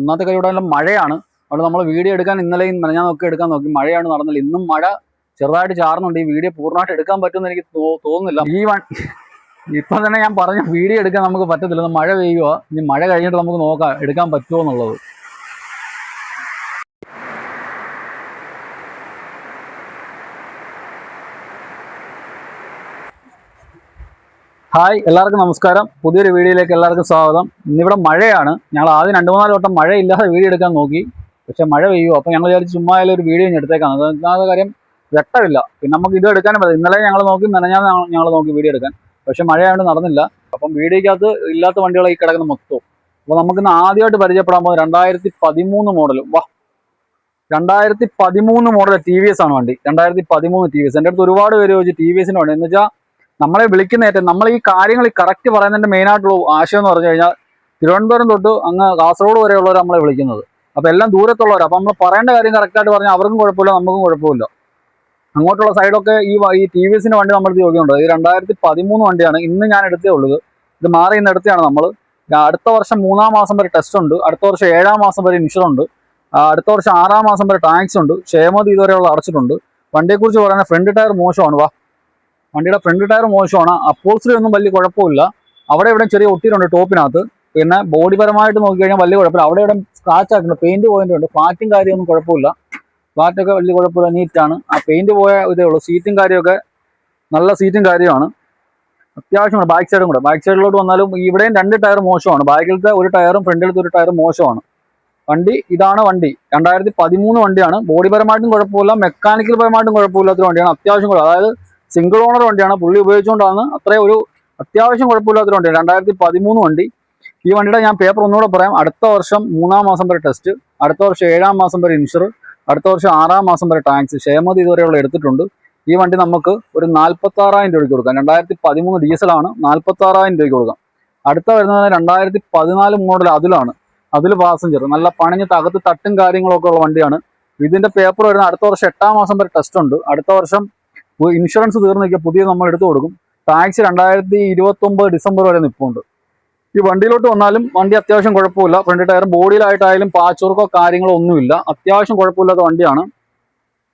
ഇന്നത്തെ ഇവിടെ മഴയാണ്. അവിടെ നമ്മൾ വീഡിയോ എടുക്കാൻ ഇന്നലെയും നോക്കി എടുക്കാൻ നോക്കി. മഴയാണ് നടന്നില്ല ഇന്നും മഴ ചെറുതായിട്ട് ചാറുന്നുണ്ട്. ഈ വീഡിയോ പൂർണമായിട്ട് എടുക്കാൻ പറ്റുമെന്ന് എനിക്ക് തോന്നുന്നില്ല. ഈ വൺ ഇപ്പൊ തന്നെ ഞാൻ പറഞ്ഞു വീഡിയോ എടുക്കാൻ നമുക്ക് പറ്റത്തില്ല. മഴ പെയ്യുക ഇനി മഴ കഴിഞ്ഞിട്ട് നമുക്ക് നോക്കാം എടുക്കാൻ പറ്റുമോ എന്നുള്ളത്. ഹായ് എല്ലാവർക്കും നമസ്കാരം. പുതിയൊരു വീഡിയോയിലേക്ക് എല്ലാവർക്കും സ്വാഗതം. ഇന്നിവിടെ മഴയാണ്. ഞങ്ങൾ ആദ്യം രണ്ട് മൂന്നാൽ വട്ടം മഴയില്ലാതെ വീഡിയോ എടുക്കാൻ നോക്കി. പക്ഷേ മഴ പെയ്യുമോ അപ്പോൾ ഞങ്ങൾ വിചാരിച്ച് ചുമ്മാ ഒരു വീഡിയോ എടുത്തേക്കാണ് അത് കാര്യം വെട്ടമില്ല പിന്നെ നമുക്ക് ഇത് എടുക്കാനും പറ്റില്ല. ഇന്നലെ ഞങ്ങൾ നോക്കി നനഞ്ഞാൽ ഞങ്ങൾ നോക്കി വീഡിയോ എടുക്കാൻ. പക്ഷെ മഴയായതുകൊണ്ട് നടന്നില്ല. അപ്പം വീഡിയോക്കകത്ത് ഇല്ലാത്ത വണ്ടികളായി കിടക്കുന്ന മൊത്തവും. അപ്പോൾ നമുക്കിന്ന് ആദ്യമായിട്ട് പരിചയപ്പെടാൻ പോകുന്നത് രണ്ടായിരത്തി പതിമൂന്ന് മോഡൽ വാ രണ്ടായിരത്തി പതിമൂന്ന് മോഡൽ ടി വി എസ് ആണ് വണ്ടി. രണ്ടായിരത്തി പതിമൂന്ന് ടി വി എസ് എന്റെ അടുത്ത് ഒരുപാട് പേര് ചോദിച്ചു ടി വി എസിന്റെ വണ്ടി. എന്ന് വെച്ചാൽ നമ്മളെ വിളിക്കുന്ന ഏറ്റവും നമ്മൾ ഈ കാര്യങ്ങൾ കറക്റ്റ് പറയുന്നതിന്റെ മെയിൻ ആയിട്ടുള്ള ആശയം എന്ന് പറഞ്ഞു കഴിഞ്ഞാൽ തിരുവനന്തപുരം തൊട്ട് അങ്ങ് കാസർഗോഡ് വരെയുള്ളവർ നമ്മളെ വിളിക്കുന്നത്. അപ്പൊ എല്ലാം ദൂരത്തുള്ളവർ അപ്പൊ നമ്മൾ പറയേണ്ട കാര്യം കറക്റ്റായിട്ട് പറഞ്ഞാൽ അവർക്കും കുഴപ്പമില്ല നമുക്കും കുഴപ്പമില്ല. അങ്ങോട്ടുള്ള സൈഡൊക്കെ ഈ ഈ ടി വി എസിന്റെ വണ്ടി നമ്മളെടുത്ത് അടുത്ത് ഈ രണ്ടായിരത്തി പതിമൂന്ന് വണ്ടിയാണ്. ഇന്ന് ഞാൻ എടുത്തേ ഉള്ളത് ഇത്. മാറി ഇന്ന് എടുത്തതാണ് നമ്മൾ അടുത്ത വർഷം മൂന്നാം മാസം വരെ ടെസ്റ്റ് ഉണ്ട്. അടുത്ത വർഷം ഏഴാം മാസം വരെ ഇൻഷുർ ഉണ്ട്. അടുത്ത വർഷം ആറാം മാസം വരെ ടാക്സ് ഉണ്ട്. ക്ഷേമതി ഇതുവരെയുള്ള അടച്ചിട്ടുണ്ട്. വണ്ടിയെക്കുറിച്ച് പറയുന്ന ഫ്രണ്ട് ടയർ മോശമാണ്. വാ. വണ്ടിയുടെ ഫ്രണ്ട് ടയർ മോശമാണ്. അപ്പോൾസറി ഒന്നും വലിയ കുഴപ്പമില്ല. അവിടെ ഇവിടെ ചെറിയ ഒട്ടിയിട്ടുണ്ട് ടോപ്പിനകത്ത്. പിന്നെ ബോഡി പരമായിട്ട് നോക്കിക്കഴിഞ്ഞാൽ വലിയ കുഴപ്പമില്ല. അവിടെ ഇവിടെ സ്ക്രാച്ച് ആക്കുന്നുണ്ട് പെയിന്റ് പോയിന്റ് ഉണ്ട്. ഫ്ലാറ്റും കാര്യമൊന്നും കുഴപ്പമില്ല. ഫ്ലാറ്റൊക്കെ വലിയ കുഴപ്പമില്ല. നീറ്റാണ് ആ പെയിന്റ് പോയ ഇതേ ഉള്ളൂ. സീറ്റും കാര്യമൊക്കെ നല്ല സീറ്റും കാര്യമാണ്. അത്യാവശ്യമാണ്. ബാക്ക് സൈഡും കൂടെ. ബാക്ക് സൈഡിലോട്ട് വന്നാലും ഇവിടെയും രണ്ട് ടയർ മോശമാണ്. ബാക്കിലത്തെ ഒരു ടയറും ഫ്രണ്ടിലത്തെ ഒരു ടയറും മോശമാണ്. വണ്ടി ഇതാണ് വണ്ടി. രണ്ടായിരത്തി പതിമൂന്ന് വണ്ടിയാണ്. ബോഡി പരമായിട്ടും കുഴപ്പമില്ല. മെക്കാനിക്കൽ പരമായിട്ടും കുഴപ്പമില്ലാത്തൊരു വണ്ടിയാണ്. അത്യാവശ്യം അതായത് സിംഗിൾ ഓണർ വണ്ടിയാണ്. പുള്ളി ഉപയോഗിച്ചുകൊണ്ടാണ് അത്രയും ഒരു അത്യാവശ്യം കുഴപ്പമില്ലാത്തൊരു വണ്ടിയാണ്. രണ്ടായിരത്തി പതിമൂന്ന് വണ്ടി. ഈ വണ്ടിയുടെ ഞാൻ പേപ്പർ ഒന്നുകൂടെ പറയാം. അടുത്ത വർഷം മൂന്നാം മാസം വരെ ടെസ്റ്റ് അടുത്ത വർഷം ഏഴാം മാസം വരെ ഇൻഷുർ അടുത്ത വർഷം ആറാം മാസം വരെ ടാക്സ് ക്ഷേമതി ഇതുവരെയുള്ള എടുത്തിട്ടുണ്ട്. ഈ വണ്ടി നമുക്ക് ഒരു നാൽപ്പത്തി ആറായിരം രൂപയ്ക്ക് കൊടുക്കാം. രണ്ടായിരത്തി പതിമൂന്ന് ഡീസലാണ് നാൽപ്പത്തി ആറായിരം രൂപയ്ക്ക് കൊടുക്കാം. അടുത്ത വരുന്നത് രണ്ടായിരത്തി പതിനാല് മോഡൽ അതിലാണ്. അതിൽ പാസഞ്ചർ നല്ല പണിഞ്ഞ് തകത്ത് തട്ടും കാര്യങ്ങളൊക്കെ ഉള്ള വണ്ടിയാണ്. ഇതിന്റെ പേപ്പർ വരുന്ന അടുത്ത വർഷം എട്ടാം മാസം വരെ ടെസ്റ്റ് ഉണ്ട്. അടുത്ത വർഷം ഇൻഷുറൻസ് തീർന്നു നിൽക്കുക പുതിയ നമ്മൾ എടുത്തു കൊടുക്കും. ടാക്സ് രണ്ടായിരത്തി ഇരുപത്തി ഒമ്പത് ഡിസംബർ വരെ നിൽപ്പുണ്ട്. ഈ വണ്ടിയിലോട്ട് വന്നാലും വണ്ടി അത്യാവശ്യം കുഴപ്പമില്ല. ഫ്രണ്ട് ടയർ ബോഡിയിലായിട്ടായാലും പാച്ചുവർക്കോ കാര്യങ്ങളോ ഒന്നുമില്ല. അത്യാവശ്യം കുഴപ്പമില്ലാത്ത വണ്ടിയാണ്.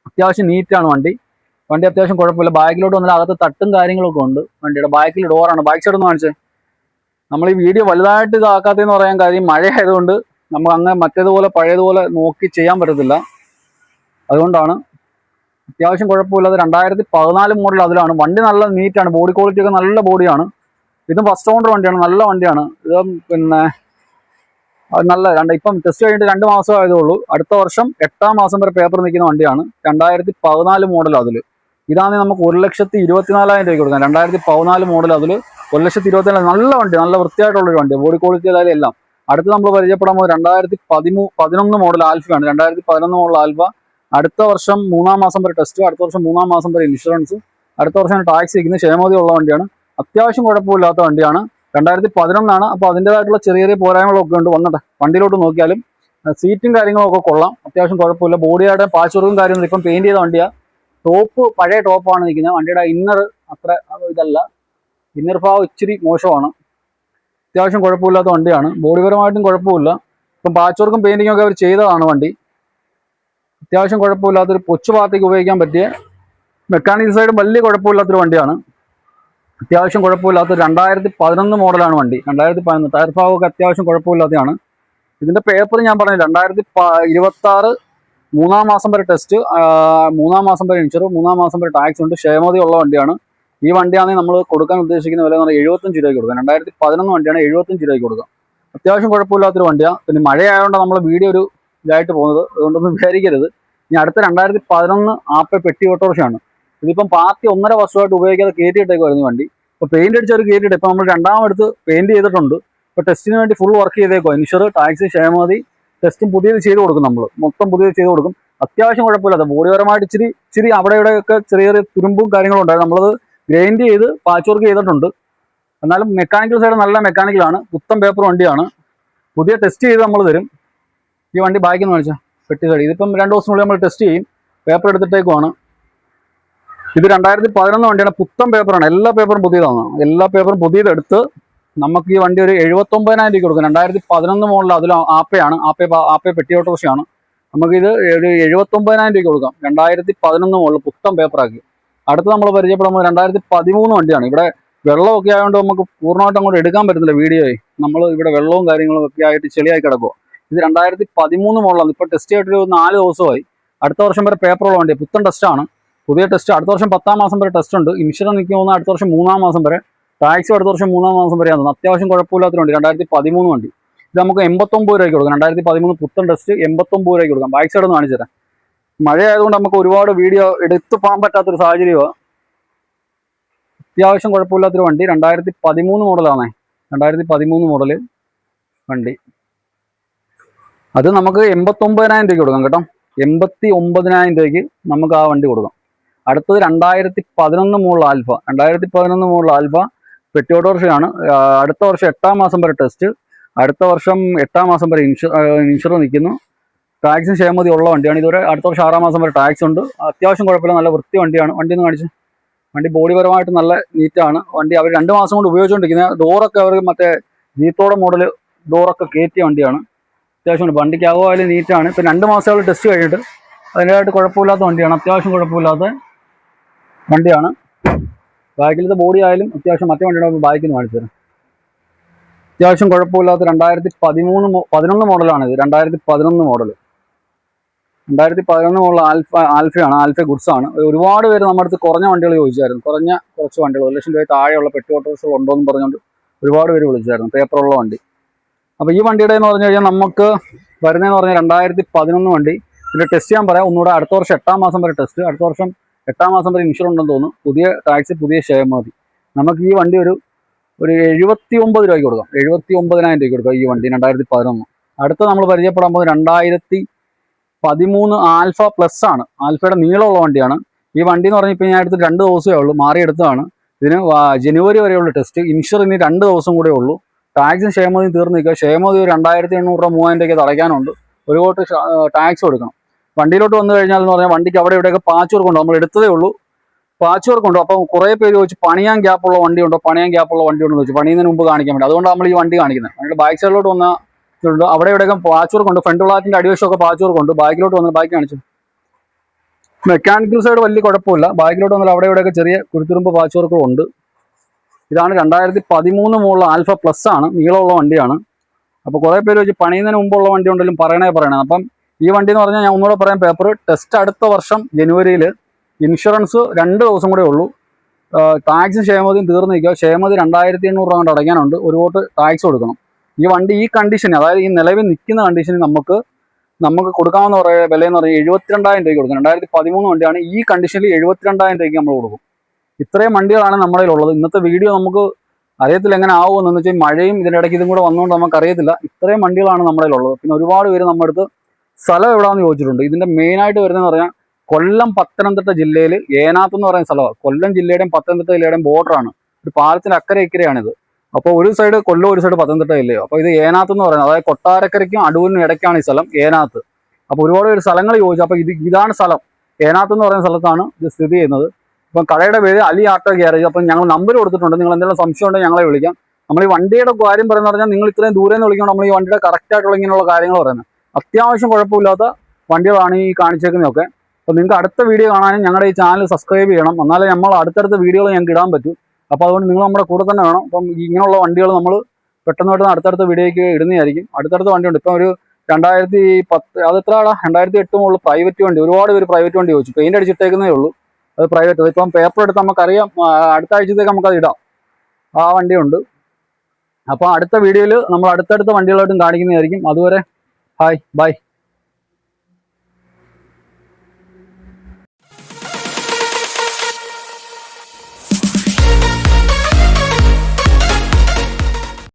അത്യാവശ്യം നീറ്റാണ് വണ്ടി. വണ്ടി അത്യാവശ്യം കുഴപ്പമില്ല. ബാക്കിലോട്ട് വന്നാൽ അകത്ത് തട്ടും കാര്യങ്ങളൊക്കെ ഉണ്ട് വണ്ടിയുടെ. ബാക്കിൽ ഡോറാണ് ബാക്ക് സൈഡ് ഒന്ന് കാണിച്ചേ. നമ്മൾ ഈ വീഡിയോ വലുതായിട്ട് ഇതാക്കാത്തതെന്ന് പറയാൻ കാര്യം മഴ ആയതുകൊണ്ട് നമുക്ക് അങ്ങനെ മറ്റേതുപോലെ പഴയതുപോലെ നോക്കി ചെയ്യാൻ പറ്റത്തില്ല. അതുകൊണ്ടാണ് അത്യാവശ്യം കുഴപ്പമില്ലാതെ രണ്ടായിരത്തി പതിനാല് മോഡൽ അതിലാണ്. വണ്ടി നല്ല നീറ്റാണ്. ബോഡി ക്വാളിറ്റി ഒക്കെ നല്ല ബോഡിയാണ് ഇതും ഫസ്റ്റ് ഓണർ വണ്ടിയാണ്. നല്ല വണ്ടിയാണ്. ഇത് പിന്നെ അത് നല്ല രണ്ട് ഇപ്പം ടെസ്റ്റ് കഴിഞ്ഞിട്ട് രണ്ട് മാസം ആയതേ ഉള്ളൂ അടുത്ത വർഷം എട്ടാം മാസം വരെ പേപ്പർ നിൽക്കുന്ന വണ്ടിയാണ്. രണ്ടായിരത്തി പതിനാല് മോഡൽ അതിൽ ഇതാണെങ്കിൽ നമുക്ക് ഒരു ലക്ഷത്തി ഇരുപത്തിനാലായിരം രൂപയ്ക്ക് കൊടുക്കാം. രണ്ടായിരത്തി പതിനാല് മോഡൽ അതിൽ ഒരു ലക്ഷത്തി ഇരുപത്തിനാല് നല്ല വണ്ടി നല്ല വൃത്തിയായിട്ടുള്ളൊരു വണ്ടി. ബോഡി ക്വാളിറ്റി അതായത് എല്ലാം. അടുത്ത് നമ്മൾ പരിചയപ്പെടാൻ പോകുന്നത് രണ്ടായിരത്തി പതിമൂ പതിനൊന്ന് മോഡൽ ആൽഫയാണ് രണ്ടായിരത്തി പതിനൊന്ന് മോഡൽ ആൽഫ അടുത്ത വർഷം മൂന്നാം മാസം വരെ ടെസ്റ്റും അടുത്ത വർഷം മൂന്നാം മാസം വരെ ഇൻഷുറൻസും അടുത്ത വർഷം ടാക്സ് ഇരിക്കുന്ന ക്ഷേമതി ഉള്ള വണ്ടിയാണ്. അത്യാവശ്യം കുഴപ്പമില്ലാത്ത വണ്ടിയാണ്. രണ്ടായിരത്തി പതിനൊന്നാണ് അപ്പോൾ അതിന്റെതായിട്ടുള്ള ചെറിയ ചെറിയ പോരായ്മകളൊക്കെ ഉണ്ട് വന്നിട്ട് വണ്ടിയിലോട്ട് നോക്കിയാലും സീറ്റും കാര്യങ്ങളൊക്കെ കൊള്ളാം. അത്യാവശ്യം കുഴപ്പമില്ല. ബോഡിയുടെ പാച്ചുറും കാര്യങ്ങളും ഇപ്പം പെയിന്റ് ചെയ്ത വണ്ടിയാണ് ടോപ്പ് പഴയ ടോപ്പാണ് നിൽക്കുന്നത്. വണ്ടിയുടെ ഇന്നർ അത്ര ഇതല്ല. ഇന്നർ ഭാവം ഇച്ചിരി മോശമാണ്. അത്യാവശ്യം കുഴപ്പമില്ലാത്ത വണ്ടിയാണ്. ബോഡിപരമായിട്ടും കുഴപ്പമില്ല. ഇപ്പം പാച്ചുവർക്കും പെയിന്റിങ്ങും ഒക്കെ അവർ ചെയ്തതാണ് വണ്ടി. അത്യാവശ്യം കുഴപ്പമില്ലാത്തൊരു കൊച്ചു ഭാഗത്തേക്ക് ഉപയോഗിക്കാൻ പറ്റിയ മെക്കാനിക്കൽ സൈഡ് വലിയ കുഴപ്പമില്ലാത്തൊരു വണ്ടിയാണ്. അത്യാവശ്യം കുഴപ്പമില്ലാത്ത രണ്ടായിരത്തി പതിനൊന്ന് മോഡലാണ് വണ്ടി. രണ്ടായിരത്തി പതിനൊന്ന് ടയർ ഭാഗമൊക്കെ അത്യാവശ്യം കുഴപ്പമില്ലാത്തതാണ് ഇതിന്റെ പേപ്പർ ഞാൻ പറഞ്ഞു രണ്ടായിരത്തി ഇരുപത്തി ആറ് മൂന്നാം മാസം വരെ ടെസ്റ്റ് മൂന്നാം മാസം വരെ ഇൻഷുർ മൂന്നാം മാസം വരെ ടാക്സ് ഉണ്ട്. ക്ഷേമതി ഉള്ള വണ്ടിയാണ്. ഈ വണ്ടിയാണെങ്കിൽ നമ്മൾ കൊടുക്കാൻ ഉദ്ദേശിക്കുന്ന വില എന്ന് പറഞ്ഞാൽ എഴുപത്തഞ്ച് രൂപയ്ക്ക് കൊടുക്കാം. രണ്ടായിരത്തി പതിനൊന്ന് വണ്ടിയാണ് എഴുപത്തഞ്ച് രൂപയ്ക്ക് കൊടുക്കാം. അത്യാവശ്യം കുഴപ്പമില്ലാത്തൊരു വണ്ടിയാണ് പിന്നെ മഴയായതുകൊണ്ട് നമ്മൾ വീഡിയോ ഒരു ഇതായിട്ട് പോകുന്നത്. അതുകൊണ്ടൊന്നും വിചാരിക്കരുത്. ഇനി അടുത്ത രണ്ടായിരത്തി പതിനൊന്ന് ആപ്പിൾ പെട്ടി ഓട്ടോറിക്ഷയാണ്. ഇതിപ്പം പാർട്ടി ഒന്നര വർഷമായിട്ട് ഉപയോഗിക്കാതെ വരുന്ന വണ്ടി. ഇപ്പോൾ പെയിന്റ് അടിച്ചവർ കയറ്റിയിട്ട് ഇപ്പം നമ്മൾ രണ്ടാമടുത്ത് പെയിന്റ് ചെയ്തിട്ടുണ്ട്. ഇപ്പോൾ ടെസ്റ്റിന് വേണ്ടി ഫുൾ വർക്ക് ചെയ്തേക്കോ ഇൻഷുർ ടാക്സി ക്ഷേമതി ടെസ്റ്റും പുതിയത് ചെയ്ത് കൊടുക്കും നമ്മൾ. മൊത്തം പുതിയത് ചെയ്ത് കൊടുക്കും. അത്യാവശ്യം കുഴപ്പമില്ലാത്ത ബോഡിപരമായിട്ട് ഇച്ചിരി ഇച്ചിരി അവിടെ ഇവിടെയൊക്കെ ചെറിയ ചെറിയ തുരുമ്പും കാര്യങ്ങളും ഉണ്ടായിരുന്നു. നമ്മളത് ഗ്രൈൻഡ് ചെയ്ത് പാച്ച് വർക്ക് ചെയ്തിട്ടുണ്ട്. എന്നാലും മെക്കാനിക്കൽ സൈഡ് നല്ല മെക്കാനിക്കലാണ് പുത്തൻ പേപ്പർ വണ്ടിയാണ്. പുതിയ ടെസ്റ്റ് ചെയ്ത് നമ്മൾ തരും. ഈ വണ്ടി ബാക്കിൽ കാണിച്ചാൽ പെട്ടി സൈഡ് ഇതിപ്പം രണ്ട് ദിവസത്തിനുള്ളിൽ നമ്മൾ ടെസ്റ്റ് ചെയ്യും. പേപ്പർ എടുത്തിട്ടേക്കുവാണ്. ഇത് രണ്ടായിരത്തി പതിനൊന്ന് വണ്ടിയാണ് പുത്തൻ പേപ്പറാണ് എല്ലാ പേപ്പറും പുതിയതാണ്. എല്ലാ പേപ്പറും പുതിയതെടുത്ത് നമുക്ക് ഈ വണ്ടി ഒരു എഴുപത്തൊമ്പതിനായിരം രൂപ കൊടുക്കും. രണ്ടായിരത്തി പതിനൊന്ന് മുകളിൽ അതിൽ ആപ്പയാണ്. ആപ്പ ആപ്പ പെട്ടി ഓട്ടോറിക്ഷയാണ്. നമുക്കിത് ഒരു എഴുപത്തൊമ്പതിനായിരം രൂപ കൊടുക്കാം. രണ്ടായിരത്തി പതിനൊന്ന് മുകളിൽ പുത്തൻ പേപ്പറാക്കി അടുത്ത് നമ്മൾ പരിചയപ്പെടുമ്പോൾ രണ്ടായിരത്തി പതിമൂന്ന് വണ്ടിയാണ്. ഇവിടെ വെള്ളമൊക്കെ ആയതുകൊണ്ട് നമുക്ക് പൂർണമായിട്ട് അങ്ങോട്ട് എടുക്കാൻ പറ്റുന്നില്ല വീഡിയോയിൽ നമ്മൾ ഇവിടെ വെള്ളവും കാര്യങ്ങളും ഒക്കെ ആയിട്ട് ചെളിയായി കിടക്കുക ഇത് രണ്ടായിരത്തി പതിമൂന്ന് മോഡലാണ്. ഇപ്പോൾ ടെസ്റ്റ് ചെയ്തിട്ട് ഒരു നാല് ദിവസമായി. അടുത്ത വർഷം വരെ പേപ്പറുള്ള വണ്ടി. പുത്തൻ ടെസ്റ്റാണ് പുതിയ ടെസ്റ്റ് അടുത്ത വർഷം പത്താം മാസം വരെ ടെസ്റ്റ് ഉണ്ട്. ഇൻഷുറൻസ് എനിക്ക് പോകുന്ന അടുത്ത വർഷം മൂന്നാം മാസം വരെ. ടാക്സ് അടുത്ത വർഷം മൂന്നാം മാസം വരെ ആണ് അത്യാവശ്യം കുഴപ്പമില്ലാത്ത വണ്ടി. രണ്ടായിരത്തി പതിമൂന്ന് വണ്ടി. ഇത് നമുക്ക് എൺപത്തൊമ്പത് രൂപയ്ക്ക് കൊടുക്കാം. രണ്ടായിരത്തി പതിമൂന്ന് പുത്തൻ ടെസ്റ്റ് എൺപത്തൊമ്പത് രൂപയ്ക്ക് കൊടുക്കാം. ബാക്ക് സൈഡ് ഒന്ന് കാണിച്ചു തരാം. മഴ ആയതുകൊണ്ട് നമുക്ക് ഒരുപാട് വീഡിയോ എടുത്തു പോകാൻ പറ്റാത്തൊരു സാഹചര്യമാണ് അത്യാവശ്യം കുഴപ്പമില്ലാത്തൊരു വണ്ടി. രണ്ടായിരത്തി പതിമൂന്ന് മോഡലാണേ രണ്ടായിരത്തി പതിമൂന്ന് മോഡൽ വണ്ടി. അത് നമുക്ക് എൺപത്തൊമ്പതിനായിരം രൂപയ്ക്ക് കൊടുക്കാം കേട്ടോ. എൺപത്തി ഒമ്പതിനായിരം രൂപയ്ക്ക് നമുക്ക് ആ വണ്ടി കൊടുക്കാം. അടുത്തത് രണ്ടായിരത്തി പതിനൊന്ന് മുകളിൽ ആൽഫ. രണ്ടായിരത്തി പതിനൊന്ന് മുകളിൽ ആൽഫ പെട്ടിയോട് വർഷമാണ് അടുത്ത വർഷം എട്ടാം മാസം വരെ ടെസ്റ്റ്. അടുത്ത വർഷം എട്ടാം മാസം വരെ ഇൻഷു ഇൻഷുർ നിൽക്കുന്നു. ടാക്സും ക്ഷേമതി ഉള്ള വണ്ടിയാണ്. ഇതുവരെ അടുത്ത വർഷം ആറാം മാസം വരെ ടാക്സ് ഉണ്ട്. അത്യാവശ്യം കുഴപ്പമില്ല. നല്ല വൃത്തി വണ്ടിയാണ്. വണ്ടി ഒന്ന് കാണിച്ചു. വണ്ടി ബോഡിപരമായിട്ട് നല്ല നീറ്റാണ്. വണ്ടി അവർ രണ്ട് മാസം കൊണ്ട് ഉപയോഗിച്ചുകൊണ്ടിരിക്കുന്നത്. ഡോറൊക്കെ അവർ മറ്റേ ജീത്തോടെ മോഡൽ ഡോറൊക്കെ കയറ്റിയ വണ്ടിയാണ്. അത്യാവശ്യം വണ്ടിക്ക് ആകുമായാലും നീറ്റാണ്. ഇപ്പം രണ്ട് മാസങ്ങൾ ടെസ്റ്റ് കഴിഞ്ഞിട്ട് അതിന്റെതായിട്ട് കുഴപ്പമില്ലാത്ത വണ്ടിയാണ്. അത്യാവശ്യം കുഴപ്പമില്ലാത്ത വണ്ടിയാണ്. ബാക്കിലത്തെ ബോഡി ആയാലും അത്യാവശ്യം മറ്റേ വണ്ടിയുടെ ബാക്കിൽ നിന്ന് കാണിച്ചു തരാം. അത്യാവശ്യം കുഴപ്പമില്ലാത്ത രണ്ടായിരത്തി പതിമൂന്ന് പതിനൊന്ന് മോഡലാണ് ഇത് രണ്ടായിരത്തി പതിനൊന്ന് മോഡൽ രണ്ടായിരത്തി പതിനൊന്ന് മോഡൽ ആൽഫ ആൽഫയാണ് ആൽഫ ഗുഡ്സ് ആണ് ഒരുപാട് പേര് നമ്മുടെ അടുത്ത് കുറഞ്ഞ വണ്ടികൾ ചോദിച്ചായിരുന്നു. കുറഞ്ഞ കുറച്ച് വണ്ടികൾ. ഒരു ലക്ഷം രൂപ താഴെയുള്ള പെട്ടി ഓട്ടോസുകൾ ഉണ്ടോ എന്ന് പറഞ്ഞുകൊണ്ട് ഒരുപാട് പേര് വിളിച്ചായിരുന്നു. പേപ്പറുള്ള വണ്ടി. അപ്പോൾ ഈ വണ്ടിയുടെ എന്ന് പറഞ്ഞു കഴിഞ്ഞാൽ നമുക്ക് വരുന്നതെന്ന് പറഞ്ഞാൽ രണ്ടായിരത്തി പതിനൊന്ന് വണ്ടി. ഇതിന്റെ ടെസ്റ്റ് ഞാൻ പറയാം. ഒന്നുകൂടെ അടുത്ത വർഷം എട്ടാം മാസം വരെ ടെസ്റ്റ് അടുത്ത വർഷം എട്ടാം മാസം വരെ ഇൻഷുർ ഉണ്ടെന്ന് തോന്നുന്നു. പുതിയ ടാക്സ് പുതിയ ഷെയർ മതി. നമുക്ക് ഈ വണ്ടി ഒരു ഒരു എഴുപത്തി ഒമ്പത് രൂപയ്ക്ക് കൊടുക്കാം. എഴുപത്തി ഒമ്പതിനായിരം രൂപയ്ക്ക് കൊടുക്കാം ഈ വണ്ടി രണ്ടായിരത്തി പതിനൊന്ന് അടുത്ത നമ്മൾ പരിചയപ്പെടാൻ പോകുന്നത് രണ്ടായിരത്തി പതിമൂന്ന് ആൽഫ പ്ലസ് ആണ്. ആൽഫയുടെ നീളമുള്ള വണ്ടിയാണ്. ഈ വണ്ടി എന്ന് പറഞ്ഞപ്പോൾ ഞാൻ എടുത്ത് രണ്ട് ദിവസമേ ഉള്ളൂ. മാറിയെടുത്തതാണ്. ഇതിന് ജനുവരി വരെയുള്ള ടെസ്റ്റ് ഇൻഷുർ ഇനി രണ്ട് ദിവസം കൂടെ ഉള്ളൂ. ടാക്സും ക്ഷേമതിയും തീർന്നു നിൽക്കുക. ക്ഷേമതി ഒരു രണ്ടായിരത്തി എണ്ണൂറ് രൂപ മൂവായിരം രൂപയ്ക്ക് അടയ്ക്കാനുണ്ട് ഒരു കോട്ട് ടാക്സ് കൊടുക്കണം. വണ്ടിയിലോട്ട് വന്നു കഴിഞ്ഞാൽ എന്ന് പറഞ്ഞാൽ വണ്ടിക്ക് അവിടെ ഇവിടെയൊക്കെ പാച്ച് കൊടുക്കുന്നുണ്ട് നമ്മൾ എടുത്തതേ ഉള്ളൂ. പാച്ച് കൊടുക്കുന്നുണ്ട് അപ്പം കുറേ പേര് ചോദിച്ചു പണിയാൻ ഗ്യാപ്പുള്ള വണ്ടി ഉണ്ടോ? പണിയാൻ ഗ്യാപ്പുള്ള വണ്ടി ഉണ്ടോ ചോദിച്ചു. പണിയുന്നതിന് മുമ്പ് കാണിക്കാൻ വേണ്ടി അതുകൊണ്ട് നമ്മൾ ഈ വണ്ടി കാണിക്കുന്നത്. വണ്ടിയുടെ ബാക്ക് സൈഡിലോട്ട് വന്ന ഇതുണ്ട്. അവിടെ ഇവിടെയൊക്കെ പാച്ച് വർക്കുണ്ട് ഫ്രണ്ട് ഫ്ലാറ്റിന്റെ അടിവശമൊക്കെ പാച്ച് വർക്കുണ്ട് ബാക്കിലോട്ട് വന്ന് ബാക്കി കാണിച്ചു. മെക്കാനിക്കൽ സൈഡ് വലിയ കുഴപ്പമില്ല. ബാക്കിലോട്ട് വന്നാൽ അവിടെ ഇവിടെയൊക്കെ ചെറിയ കുരുത്തുരുമ്പ് പാച്ച് കൊടുക്കുന്നുണ്ട് ഇതാണ് രണ്ടായിരത്തി പതിമൂന്ന് മുകളിൽ ആൽഫ പ്ലസ് ആണ് നീളമുള്ള വണ്ടിയാണ്. അപ്പോൾ കുറേ പേര് വെച്ച് പണിയുന്നതിന് മുമ്പുള്ള വണ്ടി ഉണ്ടെങ്കിലും പറയണേ പറയണേ. അപ്പം ഈ വണ്ടി എന്ന് പറഞ്ഞാൽ ഞാൻ ഒന്നുകൂടെ പറയാം പേപ്പർ ടെസ്റ്റ് അടുത്ത വർഷം ജനുവരിയിൽ ഇൻഷുറൻസ് രണ്ട് ദിവസം കൂടെ ഉള്ളൂ. ടാക്സ് ക്ഷേമതിയും തീർന്നു നിൽക്കുക ക്ഷേമതി രണ്ടായിരത്തി എണ്ണൂറ് രൂപ കൊണ്ട് അടയ്ക്കാനുണ്ട്. ഒരു വോട്ട് ടാക്സ് കൊടുക്കണം. ഈ വണ്ടി ഈ കണ്ടീഷന് അതായത് ഈ നിലവിൽ നിൽക്കുന്ന കണ്ടീഷനിൽ നമുക്ക് നമുക്ക് കൊടുക്കാമെന്ന് പറയുക വില എന്ന് എഴുപത്തിരണ്ടായിരം രൂപയ്ക്ക് കൊടുക്കണം. രണ്ടായിരത്തി പതിമൂന്ന് വണ്ടിയാണ് ഈ കണ്ടീഷനിൽ എഴുപത്തിരണ്ടായിരം രൂപയ്ക്ക് നമ്മൾ കൊടുക്കും. ഇത്രയും വണ്ടികളാണ് നമ്മുടെ ഉള്ളത് ഇന്നത്തെ വീഡിയോ നമുക്ക് അറിയത്തില്ല എങ്ങനെ ആവുമെന്ന് വെച്ചാൽ മഴയും ഇതിന്റെ ഇടയ്ക്ക് ഇതും കൂടെ വന്നുകൊണ്ട് നമുക്ക് അറിയത്തില്ല. ഇത്രയും വണ്ടികളാണ് നമ്മുടെ ഉള്ളത് പിന്നെ ഒരുപാട് പേര് നമ്മുടെ അടുത്ത് സ്ഥലം എവിടെയാണെന്ന് ചോദിച്ചിട്ടുണ്ട്. ഇതിന്റെ മെയിൻ ആയിട്ട് വരുന്നതെന്ന് പറഞ്ഞാൽ കൊല്ലം പത്തനംതിട്ട ജില്ലയിൽ ഏനാത്ത് എന്ന് പറയുന്ന സ്ഥലമാണ്. കൊല്ലം ജില്ലയുടെയും പത്തനംതിട്ട ജില്ലയുടെയും ബോർഡറാണ് ഒരു പാലത്തിന്റെ അക്കരെ ഇക്കരെയാണിത്. അപ്പോൾ ഒരു സൈഡ് കൊല്ലം ഒരു സൈഡ് പത്തനംതിട്ട ജില്ലയോ. അപ്പോൾ ഇത് ഏനാത്ത് എന്ന് പറയുന്നത്. അതായത് കൊട്ടാരക്കരയ്ക്കും അടൂരിനും ഇടയ്ക്കാണ് ഈ സ്ഥലം ഏനാത്ത്. അപ്പോൾ ഒരുപാട് പേര് സ്ഥലങ്ങൾ ചോദിച്ചു. അപ്പോൾ ഇത് ഇതാണ് സ്ഥലം. ഏനാത്ത് എന്ന് പറയുന്ന സ്ഥലത്താണ് ഇത് സ്ഥിതി ചെയ്യുന്നത്. ഇപ്പം കടയുടെ പേര് അലി ആട്ടോ ഗ്യാരേജ് അപ്പം ഞങ്ങൾ നമ്പർ കൊടുത്തിട്ടുണ്ട്. നിങ്ങൾ എന്തെങ്കിലും സംശയം ഉണ്ടെങ്കിൽ ഞങ്ങളെ വിളിക്കാം. നമ്മൾ ഈ വണ്ടിയുടെ കാര്യം പറയുന്നത് പറഞ്ഞാൽ നിങ്ങൾ ഇത്രയും ദൂരെ നിന്ന് വിളിക്കുമ്പോൾ നമ്മൾ ഈ വണ്ടിയുടെ കറക്റ്റ് ആയിട്ടുള്ള ഇങ്ങനെയുള്ള കാര്യങ്ങൾ പറയുന്നത്. അത്യാവശ്യം കുഴപ്പമില്ലാത്ത വണ്ടികളാണ് ഈ കാണിച്ചേക്കുന്നതൊക്കെ അപ്പോൾ നിങ്ങൾക്ക് അടുത്ത വീഡിയോ കാണാനും ഞങ്ങളുടെ ഈ ചാനൽ സബ്സ്ക്രൈബ് ചെയ്യണം. എന്നാലേ നമ്മൾ അടുത്തടുത്ത വീഡിയോകൾ ഞങ്ങൾക്ക് ഇടാൻ പറ്റൂ. അപ്പോൾ അതുകൊണ്ട് നിങ്ങൾ നമ്മുടെ കൂടെ തന്നെ വേണം. അപ്പം ഇങ്ങനെയുള്ള വണ്ടികൾ നമ്മൾ പെട്ടെന്ന് പെട്ടെന്ന് അടുത്തടുത്ത വീഡിയോയ്ക്ക് ഇടുന്നതായിരിക്കും. അടുത്തടുത്ത വണ്ടിയുണ്ട്. ഇപ്പം ഒരു രണ്ടായിരത്തി പത്ത് അത് എത്ര ആടാ രണ്ടായിരത്തി എട്ട് മുകളിൽ പ്രൈവറ്റ് വണ്ടി. ഒരുപാട് പേര് പ്രൈവറ്റ് വണ്ടി ചോദിച്ചു. പെയിന്റ് അടിച്ചിട്ടേക്കുന്നേ ഉള്ളൂ. അത് പ്രൈവറ്റ് ഇപ്പം പേപ്പർ എടുത്ത് നമുക്കറിയാം അടുത്ത ആഴ്ചത്തേക്ക് നമുക്കത് ഇടാം. ആ വണ്ടിയുണ്ട്. അപ്പോൾ അടുത്ത വീഡിയോയിൽ നമ്മൾ അടുത്തടുത്ത വണ്ടികളായിട്ടും കാണിക്കുന്നതായിരിക്കും. അതുവരെ ഹായ് ബൈ